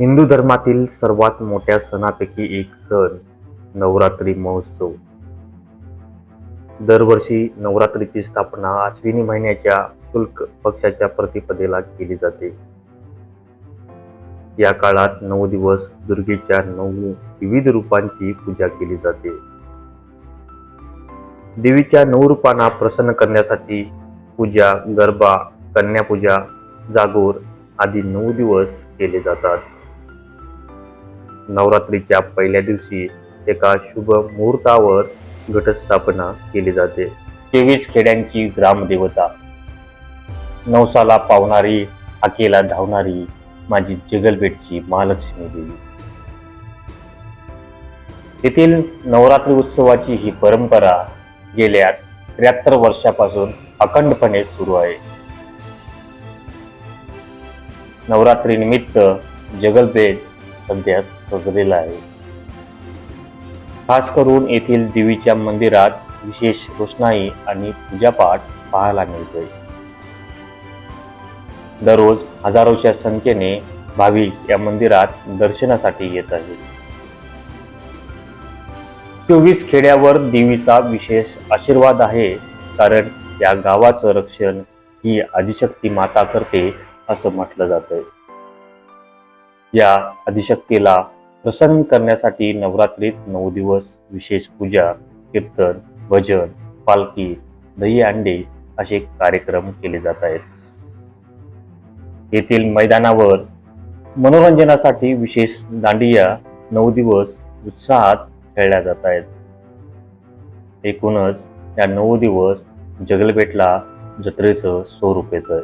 हिंदू धर्मातील सर्वात मोठ्या सणापैकी एक सण नवरात्री महोत्सव. दरवर्षी नवरात्रीची स्थापना अश्विनी महिन्याच्या शुल्क पक्षाच्या प्रतिपदेला केली जाते. या काळात नऊ दिवस दुर्गेच्या नऊ विविध रूपांची पूजा केली जाते. देवीच्या नऊ रूपांना प्रसन्न करण्यासाठी पूजा गरबा कन्यापूजा जागोर आदी नऊ दिवस केले जातात. नवरात्रीच्या पहिल्या दिवशी एका शुभ मुहूर्तावर घटस्थापना केली जाते. तेवीस खेड्यांची ग्रामदेवता. नवसाला पावणारी हाकेला धावणारी माझी जगलबेटची महालक्ष्मी देवी. येथील नवरात्री उत्सवाची ही परंपरा गेल्या त्र्याहत्तर वर्षापासून अखंडपणे सुरू आहे. नवरात्री निमित्त जगलबेट सध्या सजलेला आहे. खास करून येथील देवीच्या मंदिरात विशेष रोषणाई आणि पूजापाठ पाहायला मिळतोय. दररोज हजारोच्या संख्येने भाविक या मंदिरात दर्शनासाठी येत आहेत. चोवीस खेड्यावर देवीचा विशेष आशीर्वाद आहे कारण या गावाचं रक्षण ही आदिशक्ती माता करते असं म्हटलं जातं या अधिशक्तीला प्रसन्न करण्यासाठी नवरात्रीत नऊ दिवस विशेष पूजा कीर्तन भजन पालखी दही अंडे असे कार्यक्रम केले जात आहेत. येथील मैदानावर मनोरंजनासाठी विशेष दांडिया नऊ दिवस उत्साहात खेळल्या जात आहेत. एकूणच या नऊ दिवस जगलबेटला जत्रेचं स्वरूप येतं